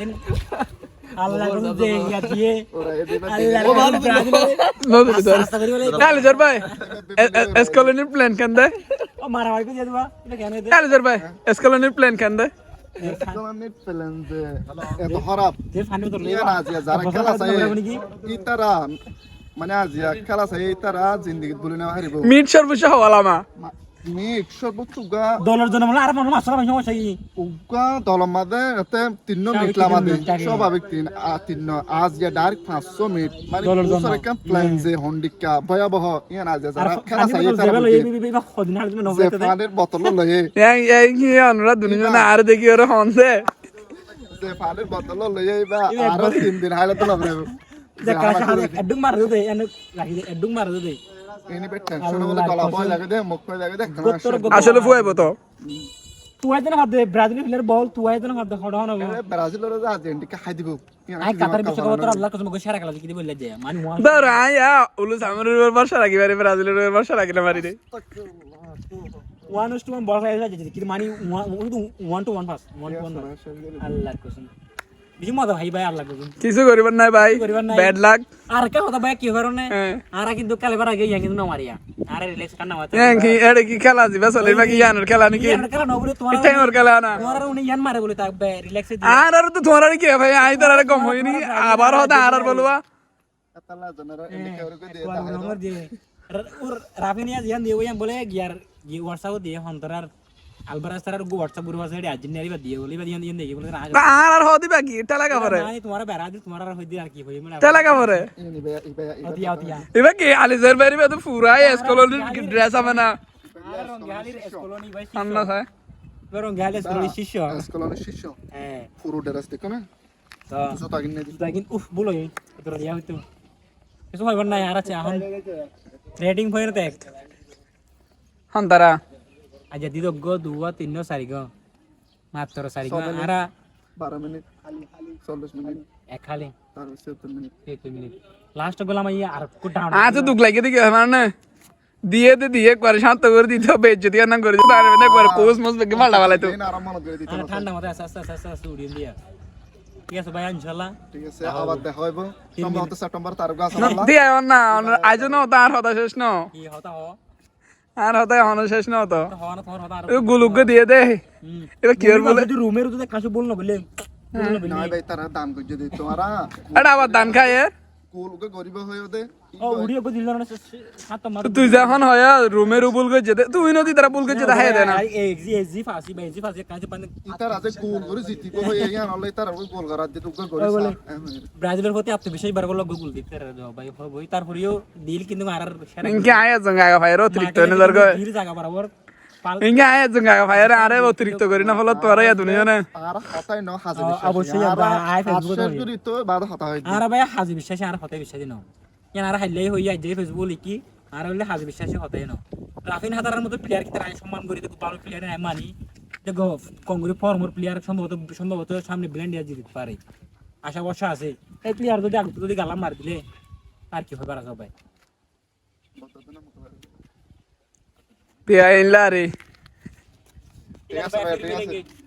খালি আল্লাহ কোন যে ইয়া দিয়ে আল্লাহ ভাই এসকলনির প্ল্যান কেন দেয়? ও মারা মারি দিয়ে দিবা কেন দে আলিজর ভাই এসকলনির প্ল্যান কেন মানে আজিয়া খেলা চাই ইতারা জিন্দগি বলে না হারিব। মিট সর্বস্ব হওয়ালামা মিট সর্বোচ্চ উগা। দলের জন্য মানে আর মানুষ মাছ মাছ সমস্যা কি উগা দলম মাদে এতে তিন মিনিট তিন লামাদে মিনিট থাকে। স্বাভাবিক তিন আ তিন আজ যে ডাইরেক্ট পাঁচশো মিনিট মানে দলের জন্য। দুসরে কাম প্ল্যান যে হন্ডিকা ভয়াবহ। ইয়ে না যে আর যারা খেলা চাই তারা তো বুঝে। এই বি বি খদিন হাল তুমি যে পানির বোতল লয়ে এই এই কি অনুরা দুনিয়া আর দেখি ওরা হন দে যে পানির বোতল লয়ে বা আরও তিন দিন হাইলে তো যে মার দে এনে রাখি দে এডুং মার দে। আসলে ফুয়াইব তো? তুই আইতে না হাত দে ব্রাজিল প্লেয়ার বল তুই আইতে না হাত দে হন ব্রাজিলের যে আর্জেন্টিনা খাই দিব। আই কাতার বিশ্বকাপ তো আল্লাহ কসম কই সারা খেলা কি বললে যে মানে ওয়ান ধর আয়া উলু সামনের বর্ষা রাখি পারে ব্রাজিলের বর্ষা রাখিলে মারি দে। ওয়ান টু ওয়ান বল খেলা যাচ্ছে কিন্তু মানে one two one pass one two one Allah কসম বেশি মজা ভাই ভাই কিছু করিবার নাই ভাই নাই। ব্যাড লাক আর কে কথা ভাই কি হ্যাঁ। আর কিন্তু কালেবার আগে ইয়া কিন্তু না মারিয়া। আর রিল্যাক্স কান্না মারতে কি কি খেলা দিবা চলে বাকি ইয়ানোর খেলা নাকি? ইয়ার খেলা না বলে তোমার টাইমর খেলা না। তোমার উনি ইয়ান মারে বলে তাক রিল্যাক্সে আর আর তো তোমার কি ভাই? আই তার আর কম হয়নি। আবার হতে আর আর বলবা? আতালা জনরা এনে কেউ কে দিয়ে রাফিনিয়া জিয়ান দিয়ে বলে গিয়ার হোয়াটসঅ্যাপ দিয়ে হন্তরার আলবারাস তার হোয়াটসঅ্যাপ গ্রুপ আছে এটা আর্জেন্টিনা রিবা দিয়ে বলে দিয়ান দিয়ান দেখি বলে আগে আর আর হতে বাকি টালাকা পরে মানে তোমার বেড়া দি তোমার আর হইদি আর কি হই মানে টালাকা পরে ইনি বে ইবে অতিয়া অতিয়া এবার কি আলিজের বাড়ি তো পুরাই এসকলনির ড্রেস হবে না রং গালির এসকলনি ভাই আন্না হয় রং গালি এসকলনি শিষ্য স্কুলের শিষ্য হ্যাঁ পুরো ড্রেস দেখো না তো জুতা কিনে দি কিন্তু উফ বলো এই তোর ইয়া হইতো কিছু হইবার নাই আর আছে এখন রেটিং হইর দেখ হন্তারা আজ দিদ গো দুয়া তিন চারি গো মাত্র চারি গো আর 12 মিনিট 40 মিনিট এক খালি তার 70 মিনিট এক মিনিট লাস্ট গোলাম ইয়া আর কো ডাউন আজ দুঃখ লাগে দেখি মানে দিয়ে দে দিয়ে করে শান্ত করে দিতে হবে যদি না করে দিতে পারবে না করে কোস মোস বেগে মালটা বালাই তো মনে আর ঠান্ডা মাথায় আস্তে আস্তে আস্তে আস্তে উড়িয়ে দিয়া ঠিক আছে ভাই ইনশাল্লাহ ঠিক আছে আবার দেখা হইব সম্ভবত সেপ্টেম্বর তারিখ আছে না দিয়ে না আজ না তার হতা শেষ ন কি হতা হ আর হতা হন শেষ না তো আর গুলুকে দিয়ে দে। এটা কি আর বলে? রুমের কাছে বল না বলে। না ভাই তারা দান করছে তোমারা এটা আবার দান খায় এর। কুলকে গরিব হয়ে ওদে ও উড়িয়ে গো দিল না সাত মার। তুই যখন হয় রুমের উপল করে যেতে তুই নদী তারা পুল করে যেতে হাই দেয় না হয়ে গোল করে ব্রাজিলের প্রতি আত্মবিশ্বাস বার করল গুগল দিতে তারপরেও ডিল কিন্তু মারার সেরা জঙ্গা ভাইয়ের অতিরিক্ত জায়গা বরাবর। ভাইয়ের আরে অতিরিক্ত করি না ফলত তোরা ইয়া দুনিয়া না। আর হতাই ন হাজার অবশ্যই আমরা আই ফেসবুক করি তো বাদ হতা হয় আর ভাই হাজি বিশ্বাসী আর বিশ্বাসী ন। কেন আর হাইলেই হই যায় যে ফেসবুক লিখি আর হইলে হাজি বিশ্বাসী হতে ন। রাফিন হাতারের মতো প্লেয়ার কি তারা সম্মান করি দেখো ভালো প্লেয়ার আমি মানি। দেখো কংগ্রেস ফর্মর প্লেয়ার সম্ভবত সম্ভবত সামনে জিততে পারে আশা বর্ষা আছে। এই প্লেয়ার যদি আগে যদি গালাম মার দিলে আর কি হবে পিয়া ইনলা রে ঠিক আছে ভাই ঠিক আছে